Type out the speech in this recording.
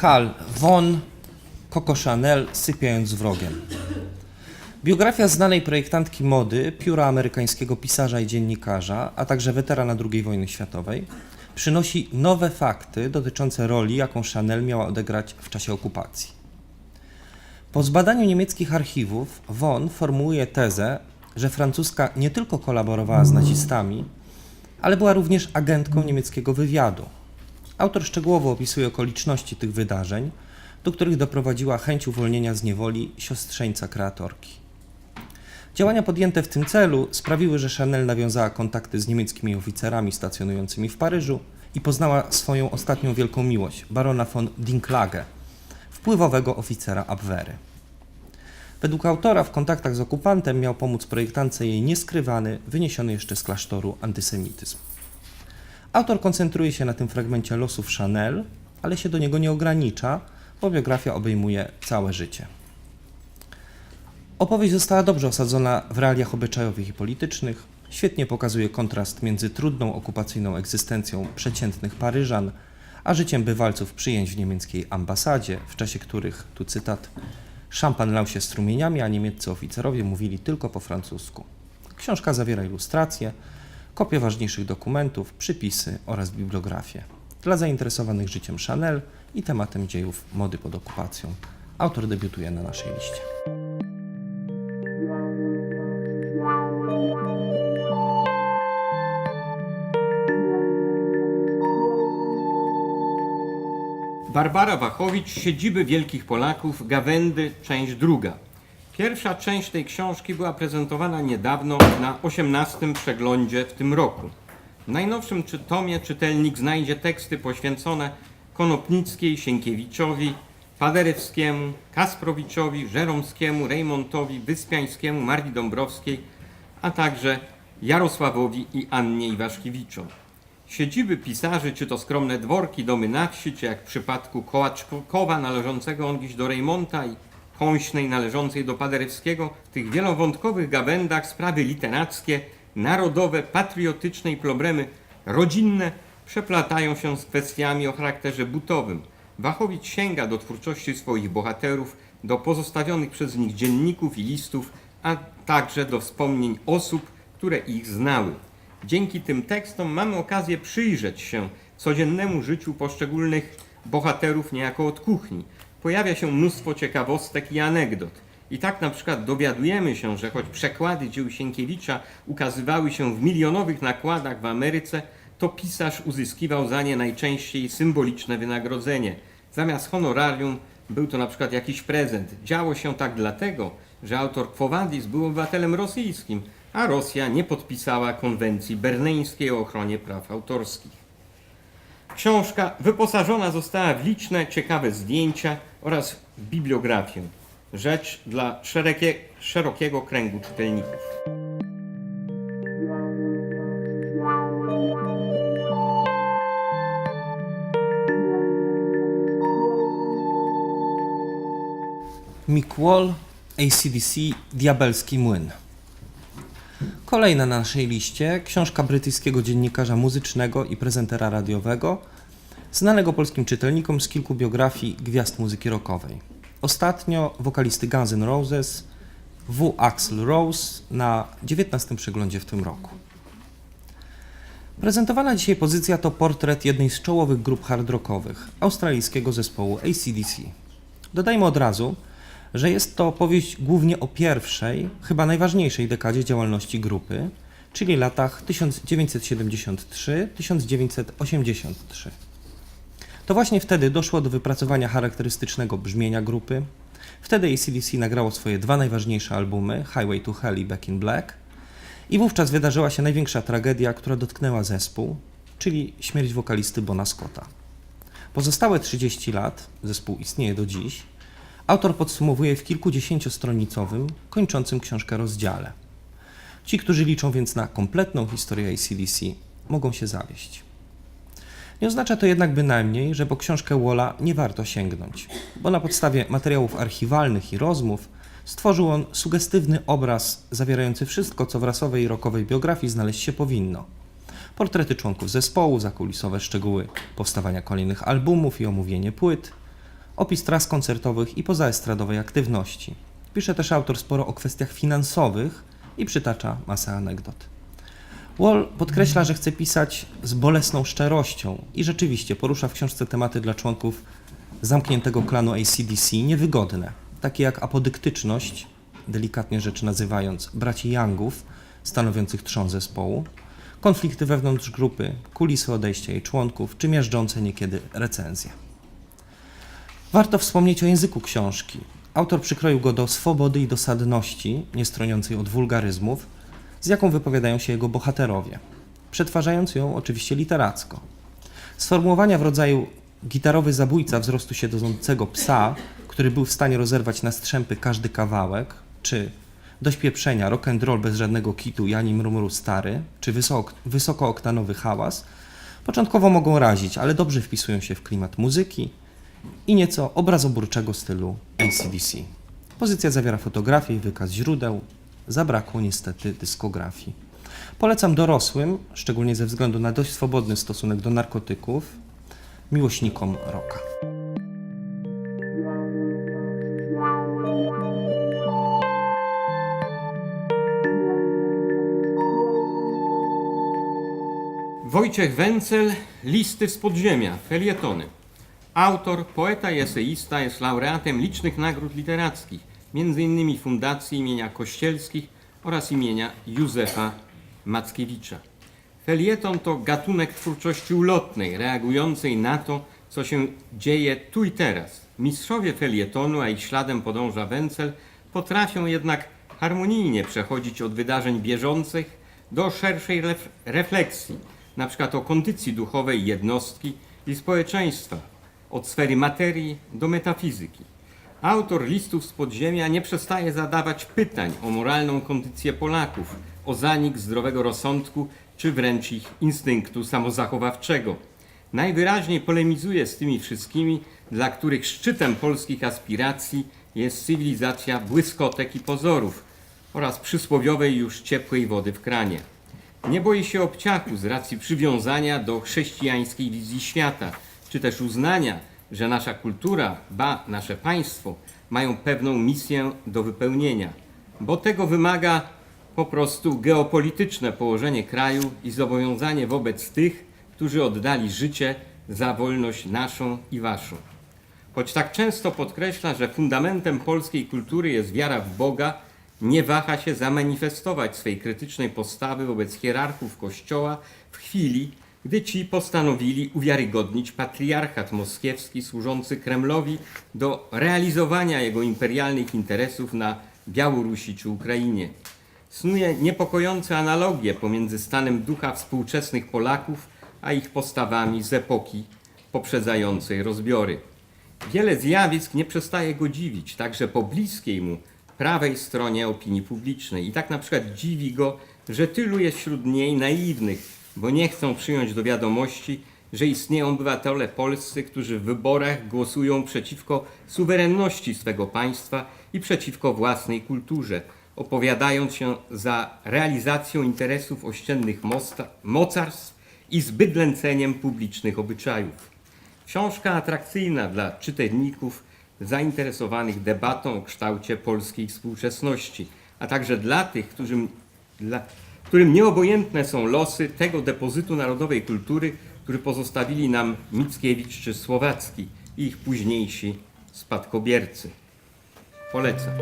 Hal Von, Coco Chanel, sypiając z wrogiem. Biografia znanej projektantki mody, pióra amerykańskiego pisarza i dziennikarza, a także weterana II wojny światowej, przynosi nowe fakty dotyczące roli, jaką Chanel miała odegrać w czasie okupacji. Po zbadaniu niemieckich archiwów, Von formułuje tezę, że francuska nie tylko kolaborowała z nazistami, ale była również agentką niemieckiego wywiadu. Autor szczegółowo opisuje okoliczności tych wydarzeń, do których doprowadziła chęć uwolnienia z niewoli siostrzeńca kreatorki. Działania podjęte w tym celu sprawiły, że Chanel nawiązała kontakty z niemieckimi oficerami stacjonującymi w Paryżu i poznała swoją ostatnią wielką miłość, barona von Dinklage, wpływowego oficera Abwehry. Według autora w kontaktach z okupantem miał pomóc projektance jej nieskrywany, wyniesiony jeszcze z klasztoru antysemityzm. Autor koncentruje się na tym fragmencie losów Chanel, ale się do niego nie ogranicza, bo biografia obejmuje całe życie. Opowieść została dobrze osadzona w realiach obyczajowych i politycznych, świetnie pokazuje kontrast między trudną okupacyjną egzystencją przeciętnych Paryżan, a życiem bywalców przyjęć w niemieckiej ambasadzie, w czasie których, tu cytat, szampan lał się strumieniami, a niemieccy oficerowie mówili tylko po francusku. Książka zawiera ilustracje, kopie ważniejszych dokumentów, przypisy oraz bibliografię. Dla zainteresowanych życiem Chanel i tematem dziejów mody pod okupacją. Autor debiutuje na naszej liście. Barbara Wachowicz, Siedziby Wielkich Polaków, Gawędy, część druga. Pierwsza część tej książki była prezentowana niedawno na 18 przeglądzie w tym roku. W najnowszym tomie czytelnik znajdzie teksty poświęcone Konopnickiej, Sienkiewiczowi, Paderewskiemu, Kasprowiczowi, Żeromskiemu, Rejmontowi, Wyspiańskiemu, Marii Dąbrowskiej, a także Jarosławowi i Annie Iwaszkiewiczom. Siedziby pisarzy, czy to skromne dworki, domy na wsi, czy jak w przypadku Kołaczkowa należącego on dziś do Rejmonta i Kąśnej należącej do Paderewskiego, w tych wielowątkowych gawędach sprawy literackie, narodowe, patriotyczne i problemy rodzinne przeplatają się z kwestiami o charakterze butowym. Wachowicz sięga do twórczości swoich bohaterów, do pozostawionych przez nich dzienników i listów, a także do wspomnień osób, które ich znały. Dzięki tym tekstom mamy okazję przyjrzeć się codziennemu życiu poszczególnych bohaterów niejako od kuchni. Pojawia się mnóstwo ciekawostek i anegdot. I tak na przykład dowiadujemy się, że choć przekłady dzieł Sienkiewicza ukazywały się w milionowych nakładach w Ameryce, to pisarz uzyskiwał za nie najczęściej symboliczne wynagrodzenie. Zamiast honorarium był to na przykład jakiś prezent. Działo się tak dlatego, że autor Quo Vadis był obywatelem rosyjskim, a Rosja nie podpisała konwencji berneńskiej o ochronie praw autorskich. Książka wyposażona została w liczne, ciekawe zdjęcia oraz bibliografię. Rzecz dla szerokie, szerokiego kręgu czytelników. Mick Wall, ACDC, Diabelski Młyn. Kolejna na naszej liście książka brytyjskiego dziennikarza muzycznego i prezentera radiowego, znanego polskim czytelnikom z kilku biografii gwiazd muzyki rockowej. Ostatnio wokalisty Guns N' Roses W. Axl Rose na 19 przeglądzie w tym roku. Prezentowana dzisiaj pozycja to portret jednej z czołowych grup hard rockowych, australijskiego zespołu ACDC. Dodajmy od razu, że jest to opowieść głównie o pierwszej, chyba najważniejszej dekadzie działalności grupy, czyli latach 1973-1983. To właśnie wtedy doszło do wypracowania charakterystycznego brzmienia grupy. Wtedy ACDC nagrało swoje dwa najważniejsze albumy, Highway to Hell i Back in Black. I wówczas wydarzyła się największa tragedia, która dotknęła zespół, czyli śmierć wokalisty Bona Scotta. Pozostałe 30 lat, zespół istnieje do dziś, autor podsumowuje w kilkudziesięciostronicowym, kończącym książkę rozdziale. Ci, którzy liczą więc na kompletną historię ACDC, mogą się zawieść. Nie oznacza to jednak bynajmniej, że po książkę Walla nie warto sięgnąć, bo na podstawie materiałów archiwalnych i rozmów stworzył on sugestywny obraz zawierający wszystko, co w rasowej i rockowej biografii znaleźć się powinno. Portrety członków zespołu, zakulisowe szczegóły powstawania kolejnych albumów i omówienie płyt, opis tras koncertowych i pozaestradowej aktywności. Pisze też autor sporo o kwestiach finansowych i przytacza masę anegdot. Wall podkreśla, że chce pisać z bolesną szczerością i rzeczywiście porusza w książce tematy dla członków zamkniętego klanu ACDC niewygodne, takie jak apodyktyczność, delikatnie rzecz nazywając, braci Youngów, stanowiących trzon zespołu, konflikty wewnątrz grupy, kulisy odejścia jej członków, czy miażdżące niekiedy recenzje. Warto wspomnieć o języku książki. Autor przykroił go do swobody i dosadności, nie stroniącej od wulgaryzmów, z jaką wypowiadają się jego bohaterowie, przetwarzając ją oczywiście literacko. Sformułowania w rodzaju gitarowy zabójca wzrostu siedzącego psa, który był w stanie rozerwać na strzępy każdy kawałek, czy dość pieprzenia, rock and roll bez żadnego kitu i ani mrumuru stary, czy wysok, wysokooktanowy hałas, początkowo mogą razić, ale dobrze wpisują się w klimat muzyki i nieco obrazoburczego stylu ACDC. Pozycja zawiera fotografię i wykaz źródeł, zabrakło niestety dyskografii. Polecam dorosłym, szczególnie ze względu na dość swobodny stosunek do narkotyków, miłośnikom rocka. Wojciech Wencel, Listy z podziemia, felietony. Autor, poeta i eseista jest laureatem licznych nagród literackich, m.in. Fundacji imienia Kościelskich oraz imienia Józefa Mackiewicza. Felieton to gatunek twórczości ulotnej, reagującej na to, co się dzieje tu i teraz. Mistrzowie felietonu, a ich śladem podąża Wencel, potrafią jednak harmonijnie przechodzić od wydarzeń bieżących do szerszej ref- refleksji, na przykład o kondycji duchowej jednostki i społeczeństwa, od sfery materii do metafizyki. Autor listów z podziemia nie przestaje zadawać pytań o moralną kondycję Polaków, o zanik zdrowego rozsądku czy wręcz ich instynktu samozachowawczego. Najwyraźniej polemizuje z tymi wszystkimi, dla których szczytem polskich aspiracji jest cywilizacja błyskotek i pozorów oraz przysłowiowej już ciepłej wody w kranie. Nie boi się obciachu z racji przywiązania do chrześcijańskiej wizji świata, czy też uznania, że nasza kultura, ba nasze państwo mają pewną misję do wypełnienia, bo tego wymaga po prostu geopolityczne położenie kraju i zobowiązanie wobec tych, którzy oddali życie za wolność naszą i waszą. Choć tak często podkreśla, że fundamentem polskiej kultury jest wiara w Boga, nie waha się zamanifestować swej krytycznej postawy wobec hierarchów Kościoła w chwili, gdy ci postanowili uwiarygodnić patriarchat moskiewski służący Kremlowi do realizowania jego imperialnych interesów na Białorusi czy Ukrainie. Snuje niepokojące analogie pomiędzy stanem ducha współczesnych Polaków a ich postawami z epoki poprzedzającej rozbiory. Wiele zjawisk nie przestaje go dziwić, także po bliskiej mu prawej stronie opinii publicznej. I tak na przykład dziwi go, że tylu jest wśród niej naiwnych, bo nie chcą przyjąć do wiadomości, że istnieją obywatele polscy, którzy w wyborach głosują przeciwko suwerenności swego państwa i przeciwko własnej kulturze, opowiadając się za realizacją interesów ościennych mocarstw i zbydlęceniem publicznych obyczajów. Książka atrakcyjna dla czytelników zainteresowanych debatą o kształcie polskiej współczesności, a także dla tych, którym, dla, którym nieobojętne są losy tego depozytu narodowej kultury, który pozostawili nam Mickiewicz czy Słowacki i ich późniejsi spadkobiercy. Polecam.